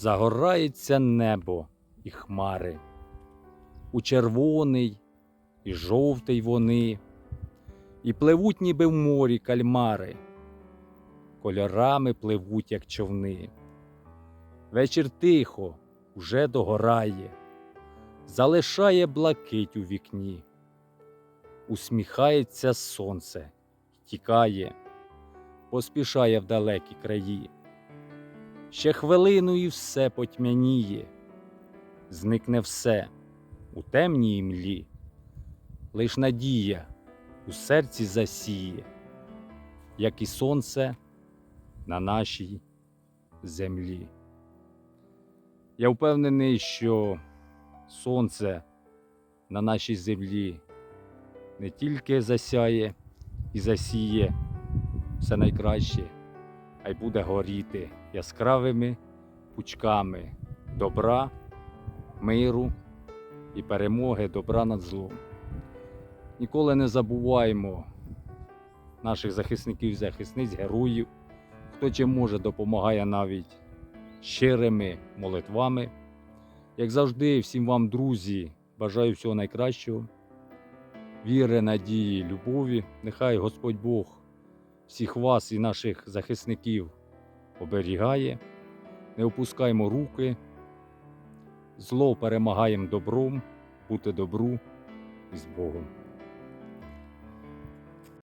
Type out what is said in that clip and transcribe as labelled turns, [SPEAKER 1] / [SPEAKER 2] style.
[SPEAKER 1] Загорається небо і хмари. У червоний і жовтий вони, і пливуть, ніби в морі кальмари, кольорами пливуть, як човни. Вечір тихо уже догорає, залишає блакить у вікні, усміхається сонце, тікає, поспішає в далекі краї. Ще хвилину і все потьмяніє, зникне все у темній імлі, лиш надія у серці засіє, як і сонце на нашій землі. Я впевнений, що сонце на нашій землі не тільки засяє і засіє все найкраще, а й буде горіти яскравими пучками добра, миру і перемоги добра над злом. Ніколи не забуваємо наших захисників захисниць, героїв, хто чим може допомагає навіть щирими молитвами. Як завжди, всім вам, друзі, бажаю всього найкращого, віри, надії, любові. Нехай Господь Бог всіх вас і наших захисників оберігає. Не опускаймо руки, зло перемагаємо добром, бути добру і з Богом.